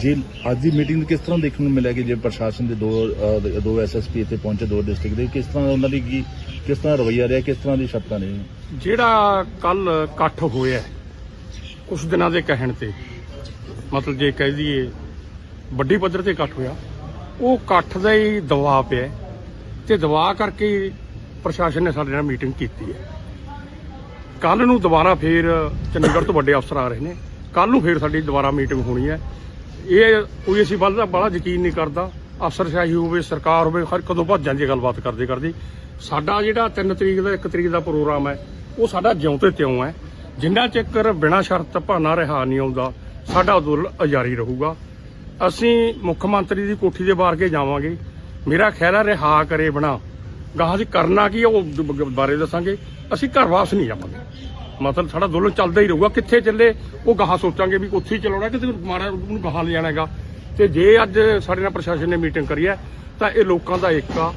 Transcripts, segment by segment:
ਜੀ। ਅੱਜ ਦੀ ਮੀਟਿੰਗ ਨੂੰ ਕਿਸ ਤਰ੍ਹਾਂ ਦੇਖਣ ਨੂੰ ਮਿਲਿਆ ਕਿ ਜੇ ਪ੍ਰਸ਼ਾਸਨ ਦੇ ਦੋ ਅਹ, ਦੋ ਐਸਐਸਪੀ ਇੱਥੇ ਪਹੁੰਚੇ ਦੋ ਡਿਸਟ੍ਰਿਕਟ ਦੇ ਕਿਸ ਤਰ੍ਹਾਂ ਉਹਨਾਂ ਦੀ ਕੀ ਕਿਸ ਤਰ੍ਹਾਂ ਰਵੱਈਆ ਰਿਹਾ ਕਿਸ ਤਰ੍ਹਾਂ ਦੀ ਸ਼ਰਤਾਂ ਨੇ? ਜਿਹੜਾ ਕੱਲ ਇਕੱਠ ਹੋਇਆ ਕੁਝ ਦਿਨਾਂ ਦੇ ਕਹਿਣ ਤੇ ਮਤਲਬ ਜੇ ਕਹਿ ਦਈਏ ਵੱਡੀ ਪੱਧਰ ਤੇ ਇਕੱਠ ਹੋਇਆ ਉਹ ਇਕੱਠ ਦਾ ਹੀ ਦਬਾਅ ਪਿਆ ਤੇ ਦਬਾਅ ਕਰਕੇ ਹੀ ਪ੍ਰਸ਼ਾਸਨ ਨੇ ਸਾਡੇ ਨਾਲ ਮੀਟਿੰਗ ਕੀਤੀ ਹੈ। ਕੱਲ ਨੂੰ ਦੁਬਾਰਾ ਫੇਰ ਚੰਡੀਗੜ੍ਹ ਤੋਂ ਵੱਡੇ ਅਫਸਰ ਆ ਰਹੇ ਨੇ। ਕੱਲ ਨੂੰ ਫੇਰ ਸਾਡੀ ਦੁਬਾਰਾ ਮੀਟਿੰਗ ਹੋਣੀ ਹੈ। ਇਹ ਕੋਈ ਅਸੀਂ ਵੱਲ ਦਾ ਬੜਾ ਯਕੀਨ ਨਹੀਂ ਕਰਦਾ। ਅਫਸਰਸ਼ਾਹੀ ਹੋਵੇ, ਸਰਕਾਰ ਹੋਵੇ, ਹਰ ਕਦੋਂ ਭੱਜ ਜਾਂਦੀ ਹੈ ਗੱਲਬਾਤ ਕਰਦੇ ਕਰਦੀ। ਸਾਡਾ ਜਿਹੜਾ 3 ਤਰੀਕ ਦਾ 1 ਤਰੀਕ ਦਾ ਪ੍ਰੋਗਰਾਮ ਹੈ, ਉਹ ਸਾਡਾ ਜਿਉਂ ਤੇ ਤਿਉਂ ਹੈ। ਜਿੰਨਾ ਚੱਕਰ ਬਿਨਾਂ ਸ਼ਰਤ ਭਾਨਾ ਰਿਹਾ ਨਹੀਂ ਆਉਂਦਾ, ਸਾਡਾ ਅੰਦੋਲਨ ਜਾਰੀ ਰਹੂਗਾ। ਅਸੀਂ ਮੁੱਖ ਮੰਤਰੀ ਦੀ ਕੋਠੀ ਦੇ ਬਾਹਰ ਕੇ ਜਾਵਾਂਗੇ। ਮੇਰਾ ਖਿਆਲ ਹੈ ਰਿਹਾ ਕਰੇ ਬਣਾ। ਗਾਹਾਂ ਅਸੀਂ ਕਰਨਾ ਕੀ ਹੈ ਉਹ ਬ- ਬਾਰੇ ਦੱਸਾਂਗੇ। ਅਸੀਂ ਘਰ ਵਾਪਸ ਨਹੀਂ ਜਾਵਾਂਗੇ ਮਤਲਬ ਸਾਡਾ ਅੰਦੋਲਨ ਚੱਲਦਾ ਹੀ ਰਹੂਗਾ। ਕਿੱਥੇ ਚੱਲੇ? ਉਹ ਗਾਹਾਂ ਸੋਚਾਂਗੇ ਵੀ ਉੱਥੇ ਹੀ ਚਲਾਉਣਾ ਕਿ ਮਾੜਾ ਉਹਨੂੰ ਗਾਹਾਂ ਲਿਜਾਣਾ ਹੈਗਾ ਤੇ ਜੇ ਅੱਜ ਸਾਡੇ ਨਾਲ ਪ੍ਰਸ਼ਾਸਨ ਨੇ ਮੀਟਿੰਗ ਕਰੀ ਹੈ ਤਾਂ ਇਹ ਲੋਕਾਂ ਦਾ ਏਕਾ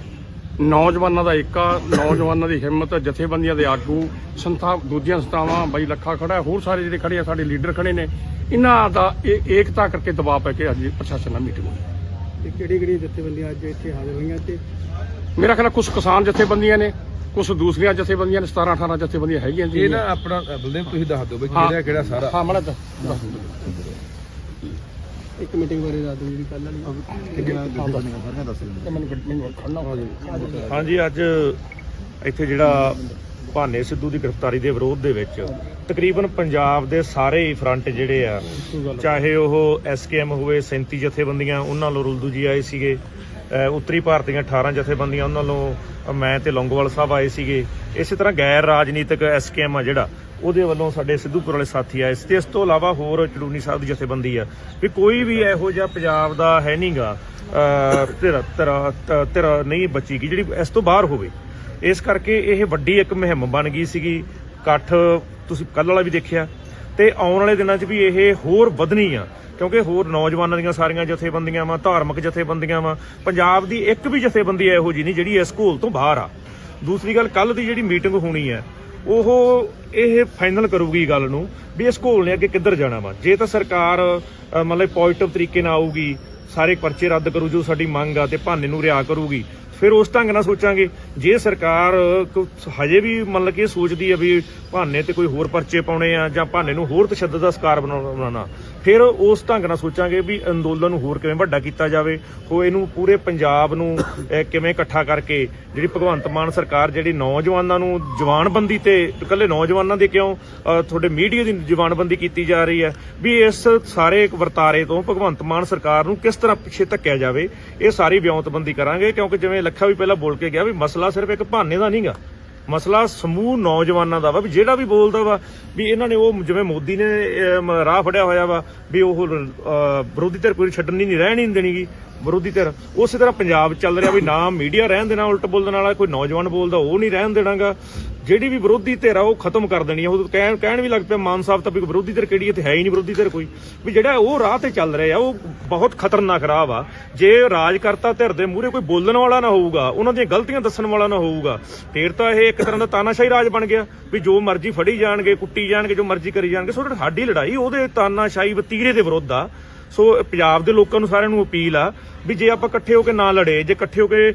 ਨੌਜਵਾਨਾਂ ਦਾ ਏਕਾ ਨੌਜਵਾਨਾਂ ਦੀ ਹਿੰਮਤ ਜਥੇਬੰਦੀਆਂ ਦੇ ਆਗੂ ਸੰਸਥਾ ਦੂਜੀਆਂ ਸੰਸਥਾਵਾਂ ਬਾਈ ਲੱਖਾ ਖੜਾ ਹੈ, ਹੋਰ ਸਾਰੇ ਜਿਹੜੇ ਖੜੇ ਆ ਸਾਡੇ ਲੀਡਰ ਖੜੇ ਨੇ। ਇਹਨਾਂ ਦਾ ਇਹ ਏਕਤਾ ਕਰਕੇ ਦਬਾਅ ਪੈ ਕੇ ਅੱਜ ਪ੍ਰਸ਼ਾਸਨ ਨਾਲ ਮੀਟਿੰਗ ਹੋਈ। ਤੇ ਕਿਹੜੀ ਕਿਹੜੀ ਜਥੇਬੰਦੀਆਂ ਅੱਜ ਇੱਥੇ ਹਾਜ਼ਰ ਹੋਈਆਂ ਤੇ ਮੇਰਾ ਖਿਆਲ ਕੁਝ ਕਿਸਾਨ ਜਥੇਬੰਦੀਆਂ ਨੇ ਕੁਝ ਦੂਸਰੀਆਂ ਜਥੇਬੰਦੀਆਂ ਨੇ 17 18 ਜਥੇਬੰਦੀਆਂ ਹੈਗੀਆਂ ਜੀ। ਇਹ ਨਾ ਆਪਣਾ ਬਲਦੇਵ ਤੁਸੀਂ ਦੱਸ ਦਿਓ ਵੀ। ਕਿਹੜਾ ਕਿਹੜਾ ਸਾਰਾ। ਹਾਂ ਮੜਾ ਦੱਸ ਦੱਸ ਦਿਓ। ਇੱਕ ਮੀਟਿੰਗ ਬਾਰੇ ਦੱਸ ਦਿਓ ਜਿਹੜੀ ਕੱਲ ਵਾਲੀ ਤੇ ਮੈਨੂੰ ਗੱਡੀ- ਮੈਨੂੰ ਖੜਨਾ ਹੋ ਜਾਵੇ ਹਾਂਜੀ ਅੱਜ ਇੱਥੇ ਜਿਹੜਾ ਭਾਨੇ ਸਿੱਧੂ ਦੀ ਗ੍ਰਿਫਤਾਰੀ ਦੇ ਵਿਰੋਧ ਦੇ ਵਿੱਚ ਤਕਰੀਬਨ ਪੰਜਾਬ ਦੇ ਸਾਰੇ ਹੀ ਫਰੰਟ ਜਿਹੜੇ ਆ ਚਾਹੇ ਉਹ ਐਸਕੇਐਮ ਹੋਵੇ 37 ਜਥੇਬੰਦੀਆਂ ਉਹਨਾਂ ਵੱਲੋਂ ਰੁਲਦੂ ਜੀ ਆਏ ਸੀਗੇ। ਉੱਤਰੀ ਭਾਰਤ ਦੀਆਂ 18 ਜਥੇਬੰਦੀਆਂ, ਉਹਨਾਂ ਵੱਲੋਂ ਮੈਂ ਤੇ ਲੌਂਗੋਵਾਲ ਸਾਹਿਬ ਆਏ ਸੀਗੇ। ਇਸੇ ਤਰ੍ਹਾਂ ਗੈਰ ਰਾਜਨੀਤਿਕ ਐਸਕੇਐਮ ਆ ਜਿਹੜਾ, ਉਹਦੇ ਵੱਲੋਂ ਸਾਡੇ ਸਿੱਧੂਪੁਰ ਵਾਲੇ ਸਾਥੀ ਆਏ ਸੀ। ਤੇ ਇਸ ਤੋਂ ਇਲਾਵਾ ਹੋਰ ਚੜੂਨੀ ਸਾਹਿਬ ਦੀ ਜਥੇਬੰਦੀ ਆ। ਵੀ ਕੋਈ ਵੀ ਇਹੋ ਜਿਹਾ ਪੰਜਾਬ ਦਾ ਹੈ ਨਹੀਂਗਾ ਤੇਰਾ ਤੇਰਾ ਤੇਰਾ ਨਹੀਂ ਬਚੀ ਗੀ ਜਿਹੜੀ ਇਸ ਤੋਂ ਬਾਹਰ ਹੋਵੇ। ਇਸ ਕਰਕੇ ਇਹ ਵੱਡੀ ਇੱਕ ਮੁਹਿੰਮ ਬਣ ਗਈ ਸੀਗੀ। ਇਕੱਠ ਤੁਸੀਂ ਕੱਲ ਵਾਲਾ ਵੀ ਦੇਖਿਆ। ਤੇ ਆਉਣ ਵਾਲੇ ਦਿਨਾਂ 'ਚ ਵੀ ਇਹ ਹੋਰ ਵਧਣੀ ਆ। ਕਿਉਂਕਿ ਹੋਰ ਨੌਜਵਾਨਾਂ ਦੀਆਂ ਸਾਰੀਆਂ ਜਥੇਬੰਦੀਆਂ ਵਾ, ਧਾਰਮਿਕ ਜਥੇਬੰਦੀਆਂ ਵਾ, ਪੰਜਾਬ ਦੀ ਇੱਕ ਵੀ ਜਥੇਬੰਦੀ ਇਹੋ ਜੀ ਨਹੀਂ ਜਿਹੜੀ ਇਸ ਘੋਲ ਤੋਂ ਬਾਹਰ ਆ। ਦੂਸਰੀ ਗੱਲ ਕੱਲ ਦੀ ਜਿਹੜੀ ਮੀਟਿੰਗ ਹੋਣੀ ਹੈ ਉਹ ਇਹ ਫਾਈਨਲ ਕਰੂਗੀ ਗੱਲ ਨੂੰ ਵੀ ਇਸ ਘੋਲ ਨੇ ਅੱਗੇ ਕਿੱਧਰ ਜਾਣਾ ਵਾ। ਜੇ ਤਾਂ ਸਰਕਾਰ ਮਤਲਬ ਪੋਜ਼ਿਟਿਵ ਤਰੀਕੇ ਨਾਲ ਆਊਗੀ, ਸਾਰੇ ਪਰਚੇ ਰੱਦ ਕਰੂ ਜੋ ਸਾਡੀ ਮੰਗ ਆ ਤੇ ਭਾਨੇ ਨੂੰ ਰਿਆ ਕਰੂਗੀ ਫਿਰ ਉਸ ਢੰਗ ਨਾਲ ਸੋਚਾਂਗੇ। ਜੇ ਸਰਕਾਰ ਹਜੇ ਵੀ ਮਤਲਬ ਕਿ ਸੋਚਦੀ ਹੈ ਵੀ ਭਾਨੇ ਤੇ ਕੋਈ ਹੋਰ ਪਰਚੇ ਪਾਉਣੇ ਆ ਜਾਂ ਭਾਨੇ ਨੂੰ ਹੋਰ ਤਸ਼ੱਦਦ ਦਾ ਸ਼ਿਕਾਰ ਬਣਾਉਣਾ ਬਣਾਉਣਾ ਫਿਰ ਉਸ ਢੰਗ ਨਾਲ ਸੋਚਾਂਗੇ ਵੀ ਅੰਦੋਲਨ ਨੂੰ ਹੋਰ ਕਿਵੇਂ ਵੱਡਾ ਕੀਤਾ ਜਾਵੇ। ਹੋ ਇਹਨੂੰ ਪੂਰੇ ਪੰਜਾਬ ਨੂੰ ਕਿਵੇਂ ਇਕੱਠਾ ਕਰਕੇ ਜਿਹੜੀ ਭਗਵੰਤ ਮਾਨ ਸਰਕਾਰ, ਜਿਹੜੀ ਨੌਜਵਾਨਾਂ ਨੂੰ ਜਵਾਨਬੰਦੀ ਤੇ, ਇਕੱਲੇ ਨੌਜਵਾਨਾਂ ਦੇ ਕਿਉਂ ਤੁਹਾਡੇ ਮੀਡੀਆ ਦੀ ਜਵਾਨਬੰਦੀ ਕੀਤੀ ਜਾ ਰਹੀ ਹੈ, ਵੀ ਇਸ ਸਾਰੇ ਵਰਤਾਰੇ ਤੋਂ ਭਗਵੰਤ ਮਾਨ ਸਰਕਾਰ ਨੂੰ ਕਿਸ ਤਰ੍ਹਾਂ ਪਿੱਛੇ ਧੱਕਿਆ ਜਾਵੇ, ਇਹ ਸਾਰੀ ਵਿਉਂਤਬੰਦੀ ਕਰਾਂਗੇ, ਕਿਉਂਕਿ ਜਿਵੇਂ ਲੱਖਾ ਵੀ ਪਹਿਲਾਂ ਬੋਲ ਕੇ ਗਿਆ ਵੀ ਮਸਲਾ ਸਿਰਫ ਇੱਕ ਬਹਾਨੇ ਦਾ ਨਹੀਂਗਾ ਮਸਲਾ ਸਮੂਹ ਨੌਜਵਾਨਾਂ ਦਾ ਵਾ, ਵੀ ਜਿਹੜਾ ਵੀ ਬੋਲਦਾ ਵਾ, ਵੀ ਇਹਨਾਂ ਨੇ ਉਹ ਜਿਵੇਂ ਮੋਦੀ ਨੇ ਰਾਹ ਫੜਿਆ ਹੋਇਆ ਵਾ, ਵੀ ਉਹ ਵਿਰੋਧੀ ਧਿਰ ਕੋਈ ਛੱਡਣ ਨਹੀਂ, ਰਹਿਣ ਨਹੀਂ ਦੇਣੀਗੀ। ਵਿਰੋਧੀ ਧਿਰ। ਉਸੇ ਤਰ੍ਹਾਂ ਪੰਜਾਬ ਚੱਲ ਰਿਹਾ ਵੀ ਨਾ ਮੀਡੀਆ ਰਹਿਣ ਦੇਣਾ ਉਲਟ ਬੋਲਣ ਵਾਲਾ, ਕੋਈ ਨੌਜਵਾਨ ਬੋਲਦਾ ਉਹ ਨਹੀਂ ਰਹਿਣ ਦੇਣਾਗਾ। ਜਿਹੜੀ ਵੀ ਵਿਰੋਧੀ ਧਿਰ ਆ, ਉਹ ਖਤਮ ਕਰ ਦੇਣੀ ਆ। ਉਹ ਕਹਿਣ ਕਹਿਣ ਵੀ ਲੱਗ ਪਿਆ ਮਾਨ ਸਾਹਿਬ ਤਾਂ ਵੀ ਵਿਰੋਧੀ ਧਿਰ ਕਿਹੜੀ ਹੈ ਤੇ ਹੈ ਹੀ ਨਹੀਂ ਵਿਰੋਧੀ ਧਿਰ ਕੋਈ। ਵੀ ਜਿਹੜਾ ਉਹ ਰਾਹ ਤੇ ਚੱਲ ਰਿਹਾ ਆ, ਉਹ ਬਹੁਤ ਖਤਰਨਾਕ ਰਾਹ ਵਾ। ਜੇ ਰਾਜਕਰਤਾ ਧਿਰ ਦੇ ਮੂਹਰੇ ਕੋਈ ਬੋਲਣ ਵਾਲਾ ਨਾ ਹੋਊਗਾ, ਉਹਨਾਂ ਦੀਆਂ ਗਲਤੀਆਂ ਦੱਸਣ ਵਾਲਾ ਨਾ ਹੋਊਗਾ, ਫੇਰ ਤਾਂ ਇਹ ਇੱਕ ਤਰ੍ਹਾਂ ਦਾ ਤਾਨਾਸ਼ਾਹੀ ਰਾਜ ਬਣ ਗਿਆ। ਵੀ ਜੋ ਮਰਜ਼ੀ ਫੜੀ ਜਾਣਗੇ, ਕੁੱਟੀ ਜਾਣਗੇ, ਜੋ ਮਰਜ਼ੀ ਕਰੀ ਜਾਣਗੇ, ਸੋ ਸਾਡੀ ਲੜਾਈ, ਉਹਦੇ ਤਾਨਾਸ਼ਾਹੀ ਵਤੀਰੇ ਦੇ ਵਿਰੁੱਧ ਆ। ਸੋ ਪੰਜਾਬ ਦੇ ਲੋਕਾਂ ਨੂੰ ਸਾਰਿਆਂ ਨੂੰ ਅਪੀਲ ਆ ਵੀ ਜੇ ਆਪਾਂ ਇਕੱਠੇ ਹੋ ਕੇ ਨਾ ਲੜੇ ਜੇ ਇਕੱਠੇ ਹੋ ਕੇ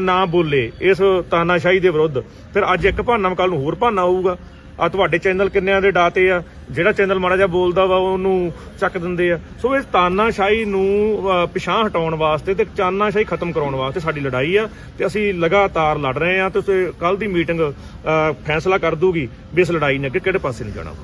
ਨਾ ਬੋਲੇ ਇਸ ਤਾਨਾਸ਼ਾਹੀ ਦੇ ਵਿਰੁੱਧ ਫਿਰ ਅੱਜ ਇੱਕ ਭਾਨਾ ਕੱਲ ਨੂੰ ਹੋਰ ਭਾਨਾ ਆਊਗਾ ਆ ਤੁਹਾਡੇ ਚੈਨਲ ਕਿੰਨਿਆਂ ਦੇ ਡਾਤੇ ਆ? ਜਿਹੜਾ ਚੈਨਲ ਮਾੜਾ ਜਿਹਾ ਬੋਲਦਾ ਵਾ ਉਹਨੂੰ ਚੱਕ ਦਿੰਦੇ ਆ। ਸੋ ਇਸ ਤਾਨਾਸ਼ਾਹੀ ਨੂੰ ਅ, ਪਿਛਾਂਹ ਹਟਾਉਣ ਵਾਸਤੇ ਤੇ ਤਾਨਾਸ਼ਾਹੀ ਖਤਮ ਕਰਾਉਣ ਵਾਸਤੇ ਸਾਡੀ ਲੜਾਈ ਆ ਤੇ ਅਸੀਂ ਲਗਾਤਾਰ ਲੜ ਰਹੇ ਆ ਤੇ ਕੱਲ ਦੀ ਮੀਟਿੰਗ ਫੈਸਲਾ ਕਰ ਦੂਗੀ ਵੀ ਇਸ ਲੜਾਈ ਨੇ ਅੱਗੇ ਕਿਹੜੇ ਪਾਸੇ ਨੂੰ ਜਾਣਾ।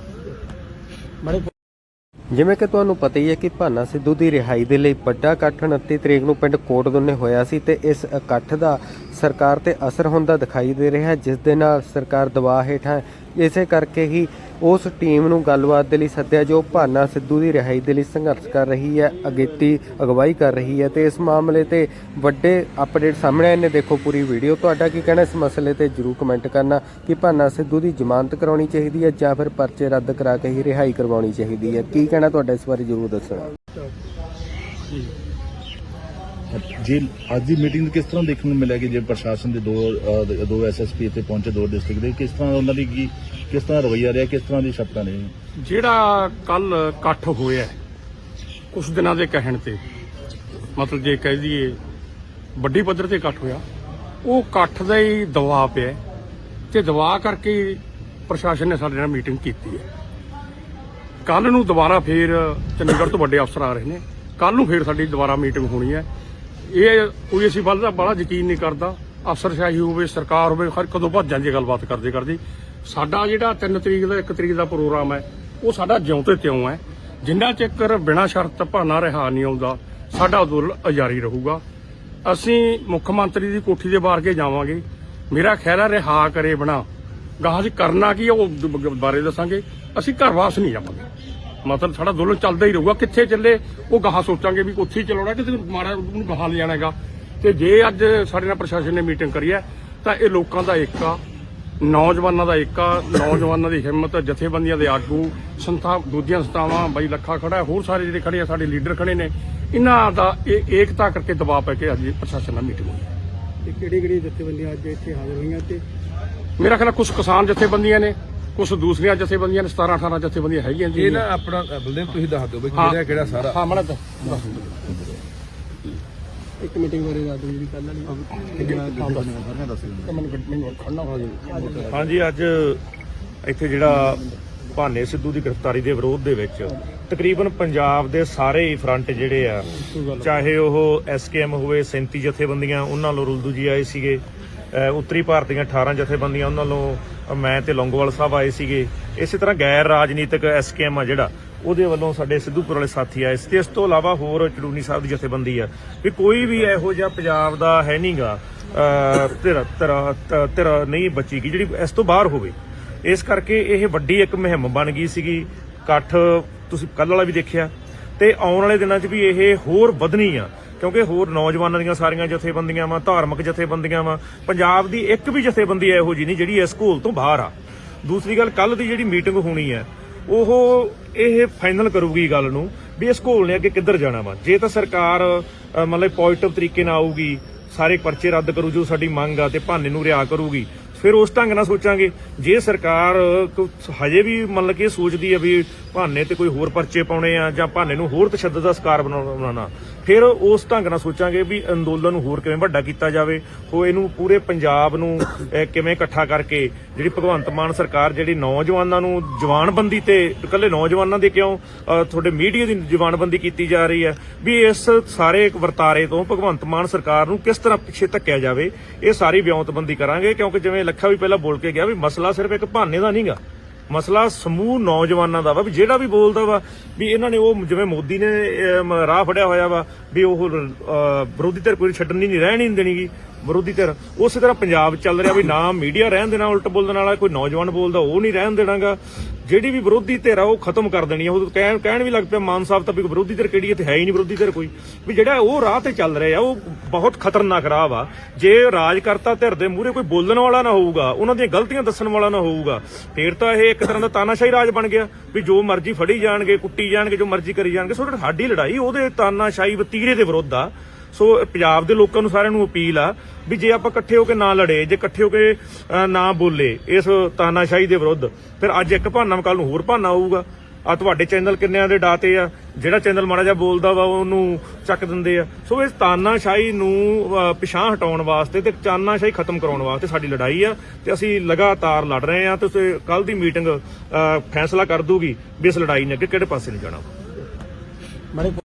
ਜਿਵੇਂ ਕਿ ਤੁਹਾਨੂੰ ਪਤਾ ਹੀ ਹੈ ਕਿ ਭਾਨਾ ਸਿੱਧੂ ਦੀ ਰਿਹਾਈ ਦੇ ਲਈ ਵੱਡਾ ਇਕੱਠ 29 ਤਰੀਕ ਨੂੰ ਪਿੰਡ ਕੋਟਦੋਨੇ ਹੋਇਆ ਸੀ ਤੇ ਇਸ ਇਕੱਠ ਦਾ ਸਰਕਾਰ ਤੇ ਅਸਰ ਹੁੰਦਾ ਦਿਖਾਈ ਦੇ ਰਿਹਾ ਜਿਸ ਦੇ ਨਾਲ ਸਰਕਾਰ ਦਬਾਅ ਹੇਠਾਂ ਇਸੇ ਕਰਕੇ ਹੀ ਉਸ ਟੀਮ ਨੂੰ ਗੱਲਬਾਤ ਦੇ ਲਈ ਸੱਦਿਆ ਜੋ ਭਾਨਾ ਸਿੱਧੂ ਦੀ ਰਿਹਾਈ ਦੇ ਲਈ ਸੰਘਰਸ਼ ਕਰ ਰਹੀ ਹੈ, ਅਗੇਤੀ ਅਗਵਾਈ ਕਰ ਰਹੀ ਹੈ ਤੇ ਇਸ ਮਾਮਲੇ ਤੇ ਵੱਡੇ ਅਪਡੇਟ ਸਾਹਮਣੇ ਆਏ ਨੇ। ਦੇਖੋ ਪੂਰੀ ਵੀਡੀਓ, ਤੁਹਾਡਾ ਕੀ ਕਹਿਣਾ ਇਸ ਮਸਲੇ ਤੇ ਜਰੂਰ ਕਮੈਂਟ ਕਰਨਾ ਕਿ ਭਾਨਾ ਸਿੱਧੂ ਦੀ ਜ਼ਮਾਨਤ ਕਰਾਉਣੀ ਚਾਹੀਦੀ ਹੈ ਜਾਂ ਫਿਰ ਪਰਚੇ ਰੱਦ ਕਰਾ ਕੇ ਹੀ ਰਿਹਾਈ ਕਰਵਾਉਣੀ ਚਾਹੀਦੀ ਹੈ। ਕੀ ਕਹਿਣਾ ਤੁਹਾਡਾ ਇਸ ਬਾਰੇ ਜਰੂਰ ਦੱਸਣਾ। ਜੇ ਅੱਜ ਦੀ ਮੀਟਿੰਗ ਕਿਸ ਤਰ੍ਹਾਂ ਦੇਖਣ ਨੂੰ ਮਿਲਿਆ ਕਿ ਜੇ ਪ੍ਰਸ਼ਾਸਨ ਦੇ ਦੋ ਅਹ, ਦੋ ਐਸਐਸਪੀ ਇੱਥੇ ਪਹੁੰਚੇ ਦੋ ਡਿਸਟ੍ਰਿਕਟ ਦੇ ਕਿਸ ਤਰ੍ਹਾਂ ਉਹਨਾਂ ਦੀ ਕੀ ਕਿਸ ਤਰ੍ਹਾਂ ਰਵੱਈਆ ਰਿਹਾ ਕਿਸ ਤਰ੍ਹਾਂ ਦੀ ਸ਼ਬਦਾਂ ਨੇ? ਜਿਹੜਾ ਕੱਲ ਇਕੱਠ ਹੋਇਆ ਕੁਝ ਦਿਨਾਂ ਦੇ ਕਹਿਣ ਤੇ ਮਤਲਬ ਜੇ ਕਹਿ ਦਈਏ ਵੱਡੀ ਪੱਧਰ ਤੇ ਇਕੱਠ ਹੋਇਆ ਉਹ ਇਕੱਠ ਦਾ ਹੀ ਦਬਾਅ ਪਿਆ ਤੇ ਦਬਾਅ ਕਰਕੇ ਪ੍ਰਸ਼ਾਸਨ ਨੇ ਸਾਡੇ ਨਾਲ ਮੀਟਿੰਗ ਕੀਤੀ ਹੈ। ਕੱਲ ਨੂੰ ਦੁਬਾਰਾ ਫੇਰ ਚੰਡੀਗੜ੍ਹ ਤੋਂ ਵੱਡੇ ਅਫਸਰ ਆ ਰਹੇ ਨੇ ਕੱਲ ਨੂੰ ਫੇਰ ਸਾਡੀ ਦੁਬਾਰਾ ਮੀਟਿੰਗ ਹੋਣੀ ਹੈ। ਇਹ ਕੋਈ ਅਸੀਂ ਵੱਲ ਦਾ ਬੜਾ ਯਕੀਨ ਨਹੀਂ ਕਰਦਾ। ਅਫਸਰਸ਼ਾਹੀ ਹੋਵੇ, ਸਰਕਾਰ ਹੋਵੇ, ਹਰ ਕਦੋਂ ਭੱਜ ਜਾਂਦੀ ਹੈ ਗੱਲਬਾਤ ਕਰਦੇ ਕਰਦੀ। ਸਾਡਾ ਜਿਹੜਾ 3 ਤਰੀਕ ਦਾ 1 ਤਰੀਕ ਦਾ ਪ੍ਰੋਗਰਾਮ ਹੈ, ਉਹ ਸਾਡਾ ਜਿਉਂ ਤੇ ਤਿਉਂ ਹੈ। ਜਿੰਨਾ ਚਿਰ ਬਿਨਾਂ ਸ਼ਰਤ ਭਾਣਾ ਰਿਹਾ ਨਹੀਂ ਆਉਂਦਾ, ਸਾਡਾ ਅੰਦੋਲਨ ਜਾਰੀ ਰਹੂਗਾ। ਅਸੀਂ ਮੁੱਖ ਮੰਤਰੀ ਦੀ ਕੋਠੀ ਦੇ ਬਾਹਰ ਕੇ ਜਾਵਾਂਗੇ। ਮੇਰਾ ਖਿਆਲ ਹੈ ਰਿਹਾ ਕਰੇ ਬਣਾ ਗਾਹਾਂ ਅਸੀਂ ਕਰਨਾ ਕੀ ਹੈ, ਉਹ ਬਾਰੇ ਦੱਸਾਂਗੇ। ਅਸੀਂ ਘਰ ਵਾਪਸ ਨਹੀਂ ਜਾਵਾਂਗੇ। ਮਤਲਬ ਸਾਡਾ ਅੰਦੋਲਨ ਚੱਲਦਾ ਹੀ ਰਹੂਗਾ। ਕਿੱਥੇ ਚੱਲੇ? ਉਹ ਗਾਹਾਂ ਸੋਚਾਂਗੇ ਵੀ ਉੱਥੇ ਹੀ ਚਲਾਉਣਾ ਕਿ ਮਾੜਾ ਉਹਨੂੰ ਗਾਹਾਂ ਲੈ ਜਾਣਾਗਾ ਤੇ ਜੇ ਅੱਜ ਸਾਡੇ ਨਾਲ ਪ੍ਰਸ਼ਾਸਨ ਨੇ ਮੀਟਿੰਗ ਕਰੀ ਹੈ ਤਾਂ ਇਹ ਲੋਕਾਂ ਦਾ ਏਕਾ ਨੌਜਵਾਨਾਂ ਦਾ ਏਕਾ ਨੌਜਵਾਨਾਂ ਦੀ ਹਿੰਮਤ ਜਥੇਬੰਦੀਆਂ ਦੇ ਆਗੂ ਸੰਸਥਾ ਦੂਜੀਆਂ ਸੰਸਥਾਵਾਂ ਬਾਈ ਲੱਖਾ ਖੜਾ ਹੋਰ ਸਾਰੇ ਜਿਹੜੇ ਖੜੇ ਆ ਸਾਡੇ ਲੀਡਰ ਖੜੇ ਨੇ। ਇਹਨਾਂ ਦਾ ਇਹ ਏਕਤਾ ਕਰਕੇ ਦਬਾਅ ਪੈ ਕੇ ਅੱਜ ਪ੍ਰਸ਼ਾਸਨ ਨਾਲ ਮੀਟਿੰਗ ਹੋਈ। ਤੇ ਕਿਹੜੀ ਕਿਹੜੀ ਜਥੇਬੰਦੀਆਂ ਅੱਜ ਇੱਥੇ ਹਾਜ਼ਰ ਹੋਈਆਂ ਤੇ? ਮੇਰਾ ਖਿਆਲ ਕੁਝ ਕਿਸਾਨ ਜਥੇਬੰਦੀਆਂ ਨੇ। ਕੁਝ ਦੂਸਰੀਆਂ ਜਥੇਬੰਦੀਆਂ ਨੇ 17 18 ਜਥੇਬੰਦੀਆਂ ਹੈਗੀਆਂ ਜੀ। ਇਹ ਨਾ ਆਪਣਾ ਬਲਦੇਵ ਤੁਸੀਂ ਦੱਸ ਦਿਓ ਹਾਂ। ਕਿਹੜਾ ਕਿਹੜਾ ਸਾਰਾ? ਹਾਂ ਮੜਾ। ਇੱਕ ਮੀਟਿੰਗ ਬਾਰੇ ਦੱਸ ਦਿਓ ਜਿਹੜੀ ਕੱਲ ਵਾਲੀ ਮੈਨੂੰ ਮੈਨੂੰ ਖੜਨਾ ਹੋ ਜਾਵੇ ਹਾਂਜੀ ਅੱਜ ਇੱਥੇ ਜਿਹੜਾ ਭਾਨੇ ਸਿੱਧੂ ਦੀ ਗ੍ਰਿਫਤਾਰੀ ਦੇ ਵਿਰੋਧ ਦੇ ਵਿੱਚ ਤਕਰੀਬਨ ਪੰਜਾਬ ਦੇ ਸਾਰੇ ਹੀ ਫਰੰਟ ਜਿਹੜੇ ਆ ਚਾਹੇ ਉਹ ਐਸਕੇਐਮ ਹੋਵੇ 37 ਜਥੇਬੰਦੀਆਂ ਉਹਨਾਂ ਵੱਲੋਂ ਰੁਲਦੂ ਜੀ ਆਏ ਸੀਗੇ। ਉੱਤਰੀ ਭਾਰਤ ਦੀਆਂ 18 ਜਥੇਬੰਦੀਆਂ ਉਹਨਾਂ ਵੱਲੋਂ ਮੈਂ ਤੇ ਲੌਂਗੋਵਾਲ ਸਾਹਿਬ ਆਏ ਸੀਗੇ, ਇਸੇ ਤਰ੍ਹਾਂ ਗੈਰ ਰਾਜਨੀਤਿਕ ਐਸਕੇਐਮ ਆ ਜਿਹੜਾ, ਉਹਦੇ ਵੱਲੋਂ ਸਾਡੇ ਸਿੱਧੂਪੁਰ ਵਾਲੇ ਸਾਥੀ ਆਏ ਸੀ ਤੇ ਇਸ ਤੋਂ ਇਲਾਵਾ ਹੋਰ ਚੜੂਨੀ ਸਾਹਿਬ ਦੀ ਜਥੇਬੰਦੀ ਆ। ਵੀ ਕੋਈ ਵੀ ਇਹੋ ਜਿਹਾ ਪੰਜਾਬ ਦਾ ਹੈ ਨਹੀਂਗਾ ਤੇਰਾ ਤੇਰਾ ਤੇਰਾ ਨਹੀਂ ਬਚੀ ਗੀ ਜਿਹੜੀ ਇਸ ਤੋਂ ਬਾਹਰ ਹੋਵੇ। ਇਸ ਕਰਕੇ ਇਹ ਵੱਡੀ ਇੱਕ ਮੁਹਿੰਮ ਬਣ ਗਈ ਸੀਗੀ। ਇਕੱਠ ਤੁਸੀਂ ਕੱਲ ਵਾਲਾ ਵੀ ਦੇਖਿਆ। ਤੇ ਆਉਣ ਵਾਲੇ ਦਿਨਾਂ 'ਚ ਵੀ ਇਹ ਹੋਰ ਵਧਣੀ ਆ, ਕਿਉਂਕਿ ਹੋਰ ਨੌਜਵਾਨਾਂ ਦੀਆਂ ਸਾਰੀਆਂ ਜਥੇਬੰਦੀਆਂ ਵਾ, ਧਾਰਮਿਕ ਜਥੇਬੰਦੀਆਂ ਵਾ, ਪੰਜਾਬ ਦੀ ਇੱਕ ਵੀ ਜਥੇਬੰਦੀ ਇਹੋ ਜੀ ਨਹੀਂ ਜਿਹੜੀ ਇਸ ਘੋਲ ਤੋਂ ਬਾਹਰ ਆ। ਦੂਸਰੀ ਗੱਲ ਕੱਲ ਦੀ ਜਿਹੜੀ ਮੀਟਿੰਗ ਹੋਣੀ ਹੈ ਉਹ ਇਹ ਫਾਈਨਲ ਕਰੂਗੀ ਗੱਲ ਨੂੰ ਵੀ ਇਸ ਘੋਲ ਨੇ ਅੱਗੇ ਕਿੱਧਰ ਜਾਣਾ ਵਾ। ਜੇ ਤਾਂ ਸਰਕਾਰ ਮਤਲਬ ਪੋਜ਼ਿਟਿਵ ਤਰੀਕੇ ਨਾਲ ਆਊਗੀ, ਸਾਰੇ ਪਰਚੇ ਰੱਦ ਕਰੂ ਜੋ ਸਾਡੀ ਮੰਗ ਆ ਤੇ ਭਾਨੇ ਨੂੰ ਰਿਆ ਕਰੂਗੀ ਫਿਰ ਉਸ ਢੰਗ ਨਾਲ ਸੋਚਾਂਗੇ। ਜੇ ਸਰਕਾਰ ਹਜੇ ਵੀ ਮਤਲਬ ਕਿ ਸੋਚਦੀ ਹੈ ਵੀ ਭਾਨੇ ਤੇ ਕੋਈ ਹੋਰ ਪਰਚੇ ਪਾਉਣੇ ਆ ਜਾਂ ਭਾਨੇ ਨੂੰ ਹੋਰ ਤਸ਼ੱਦਦ ਦਾ ਸ਼ਿਕਾਰ ਬਣਾਉਣਾ ਬਣਾਉਣਾ, ਫਿਰ ਉਸ ਢੰਗ ਨਾਲ ਸੋਚਾਂਗੇ ਵੀ ਅੰਦੋਲਨ ਨੂੰ ਹੋਰ ਕਿਵੇਂ ਵੱਡਾ ਕੀਤਾ ਜਾਵੇ। ਹੋ ਇਹਨੂੰ ਪੂਰੇ ਪੰਜਾਬ ਨੂੰ ਕਿਵੇਂ ਇਕੱਠਾ ਕਰਕੇ ਜਿਹੜੀ ਭਗਵੰਤ ਮਾਨ ਸਰਕਾਰ ਜਿਹੜੀ ਨੌਜਵਾਨਾਂ ਨੂੰ ਜਵਾਨਬੰਦੀ ਤੇ, ਇਕੱਲੇ ਨੌਜਵਾਨਾਂ ਦੇ ਕਿਉਂ ਤੁਹਾਡੇ ਮੀਡੀਆ ਦੀ ਜਵਾਨਬੰਦੀ ਕੀਤੀ ਜਾ ਰਹੀ ਹੈ, ਵੀ ਇਸ ਸਾਰੇ ਵਰਤਾਰੇ ਤੋਂ ਭਗਵੰਤ ਮਾਨ ਸਰਕਾਰ ਨੂੰ ਕਿਸ ਤਰ੍ਹਾਂ ਪਿੱਛੇ ਧੱਕਿਆ ਜਾਵੇ, ਇਹ ਸਾਰੀ ਵਿਉਂਤਬੰਦੀ ਕਰਾਂਗੇ, ਕਿਉਂਕਿ ਜਿਵੇਂ ਲੱਖਾ ਵੀ ਪਹਿਲਾਂ ਬੋਲ ਕੇ ਗਿਆ ਵੀ ਮਸਲਾ ਸਿਰਫ ਇੱਕ ਬਹਾਨੇ ਦਾ ਨਹੀਂਗਾ ਮਸਲਾ ਸਮੂਹ ਨੌਜਵਾਨਾਂ ਦਾ ਵਾ, ਵੀ ਜਿਹੜਾ ਵੀ ਬੋਲਦਾ ਵਾ, ਵੀ ਇਹਨਾਂ ਨੇ ਉਹ ਜਿਵੇਂ ਮੋਦੀ ਨੇ ਰਾਹ ਫੜਿਆ ਹੋਇਆ ਵਾ, ਵੀ ਉਹ ਵਿਰੋਧੀ ਧਿਰ ਕੋਈ ਛੱਡਣ ਨਹੀਂ, ਰਹਿਣ ਨਹੀਂ ਦੇਣੀਗੀ। ਵਿਰੋਧੀ ਧਿਰ। ਉਸੇ ਤਰ੍ਹਾਂ ਪੰਜਾਬ ਚੱਲ ਰਿਹਾ ਵੀ ਨਾ ਮੀਡੀਆ ਰਹਿਣ ਦੇਣਾ ਉਲਟ ਬੋਲਣ ਵਾਲਾ, ਕੋਈ ਨੌਜਵਾਨ ਬੋਲਦਾ ਉਹ ਨਹੀਂ ਰਹਿਣ ਦੇਣਾਗਾ। ਜਿਹੜੀ ਵੀ ਵਿਰੋਧੀ ਧਿਰ ਆ, ਉਹ ਖਤਮ ਕਰ ਦੇਣੀ ਆ। ਉਹ ਕਹਿਣ ਕਹਿਣ ਵੀ ਲੱਗ ਪਿਆ ਮਾਨ ਸਾਹਿਬ ਤਾਂ ਵੀ ਵਿਰੋਧੀ ਧਿਰ ਕਿਹੜੀ ਹੈ ਤੇ ਹੈ ਹੀ ਨਹੀਂ ਵਿਰੋਧੀ ਧਿਰ ਕੋਈ। ਵੀ ਜਿਹੜਾ ਉਹ ਰਾਹ ਤੇ ਚੱਲ ਰਿਹਾ ਉਹ ਬਹੁਤ ਖਤਰਨਾਕ ਰਾਹ ਵਾ। ਜੇ ਰਾਜਕਰਤਾ ਧਿਰ ਦੇ ਮੂਹਰੇ ਕੋਈ ਬੋਲਣ ਵਾਲਾ ਨਾ ਹੋਊਗਾ, ਉਹਨਾਂ ਦੀਆਂ ਗਲਤੀਆਂ ਦੱਸਣ ਵਾਲਾ ਨਾ ਹੋਊਗਾ, ਫੇਰ ਤਾਂ ਇਹ ਇੱਕ ਤਰ੍ਹਾਂ ਦਾ ਤਾਨਾਸ਼ਾਹੀ ਰਾਜ ਬਣ ਗਿਆ। ਵੀ ਜੋ ਮਰਜ਼ੀ ਫੜੀ ਜਾਣਗੇ, ਕੁੱਟੀ ਜਾਣਗੇ, ਜੋ ਮਰਜ਼ੀ ਕਰੀ ਜਾਣਗੇ। ਸੋ ਸਾਡੀ ਲੜਾਈ, ਉਹਦੇ ਤਾਨਾਸ਼ਾਹੀ ਵਤੀਰੇ ਦੇ ਵਿਰੁੱਧ ਆ। ਸੋ ਪੰਜਾਬ ਦੇ ਲੋਕਾਂ ਨੂੰ ਸਾਰਿਆਂ ਨੂੰ ਅਪੀਲ ਆ ਵੀ ਜੇ ਆਪਾਂ ਇਕੱਠੇ ਹੋ ਕੇ ਨਾ ਲੜੇ ਜੇ ਇਕੱਠੇ ਹੋ ਕੇ ਨਾ ਬੋਲੇ ਇਸ ਤਾਨਾਸ਼ਾਹੀ ਦੇ ਵਿਰੁੱਧ ਫਿਰ ਅੱਜ ਇੱਕ ਭਾਨਾ ਕੱਲ ਨੂੰ ਹੋਰ ਭਾਨਾ ਆਊਗਾ ਆ ਤੁਹਾਡੇ ਚੈਨਲ ਕਿੰਨਿਆਂ ਦੇ ਡਾਤੇ ਆ? ਜਿਹੜਾ ਚੈਨਲ ਮਾੜਾ ਜਿਹਾ ਬੋਲਦਾ ਵਾ ਉਹਨੂੰ ਚੱਕ ਦਿੰਦੇ ਆ। ਸੋ ਇਸ ਤਾਨਾਸ਼ਾਹੀ ਨੂੰ ਅ, ਪਿਛਾਂਹ ਹਟਾਉਣ ਵਾਸਤੇ ਤੇ ਤਾਨਾਸ਼ਾਹੀ ਖਤਮ ਕਰਾਉਣ ਵਾਸਤੇ ਸਾਡੀ ਲੜਾਈ ਆ ਤੇ ਅਸੀਂ ਲਗਾਤਾਰ ਲੜ ਰਹੇ ਆ ਤੇ ਕੱਲ ਦੀ ਮੀਟਿੰਗ ਫੈਸਲਾ ਕਰ ਦੂਗੀ ਵੀ ਇਸ ਲੜਾਈ ਨੇ ਅੱਗੇ ਕਿਹੜੇ ਪਾਸੇ ਨੂੰ ਜਾਣਾ।